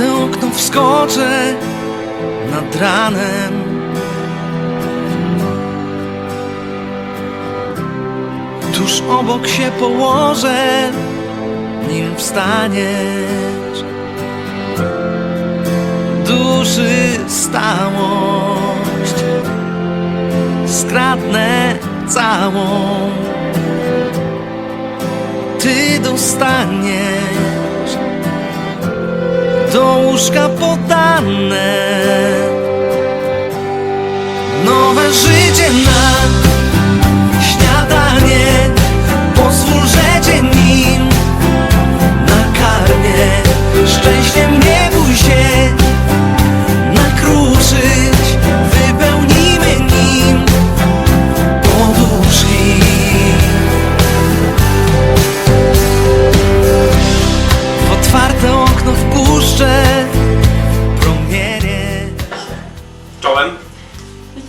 okno wskoczę nad ranem. Tuż obok się położę, nim wstaniesz. Duszy stałość Skradnę całą. Ty dostaniesz Do łóżka podane. Nowe życie na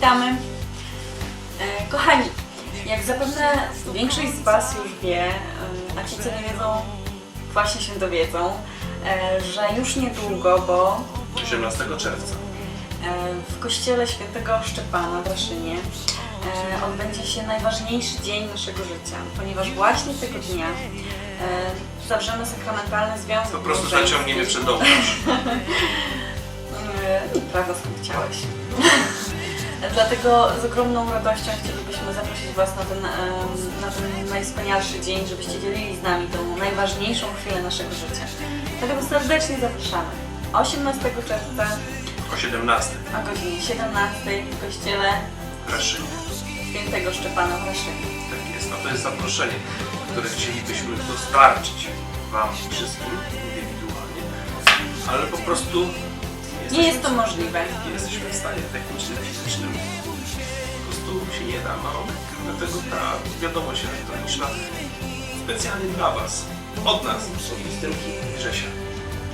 Witamy. E, kochani, jak zapewne większość z Was już wie, e, a ci co nie wiedzą, właśnie się dowiedzą, e, że już niedługo, bo 18 czerwca. w kościele świętego Szczepana w Raszynie odbędzie się najważniejszy dzień naszego życia, ponieważ właśnie tego dnia zawrzemy sakramentalny związek Po prostu zaciągniemy przed ołtarz. Prawda, skąd chciałeś. Dlatego z ogromną radością chcielibyśmy zaprosić Was na ten, na ten najwspanialszy dzień, żebyście dzielili z nami tą najważniejszą chwilę naszego życia. Dlatego serdecznie zapraszamy. 18 czerwca O 17 o godzinie 17 w kościele Raszynie. świętego Szczepana w Raszynie. Tak jest. A to jest zaproszenie, które chcielibyśmy dostarczyć Wam wszystkim indywidualnie, ale po prostu Nie jest to możliwe. nie jesteśmy w stanie technicznym, fizycznym. Po prostu się nie da. No, dlatego ta wiadomość elektroniczna specjalnie dla Was. Od nas, od Justynki i Grzesia.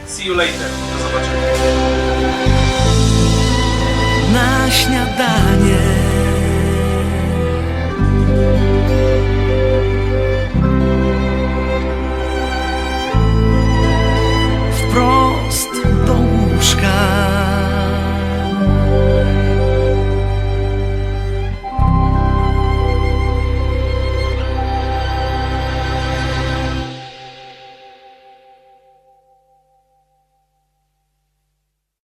See you later. Do zobaczenia. na śniadanie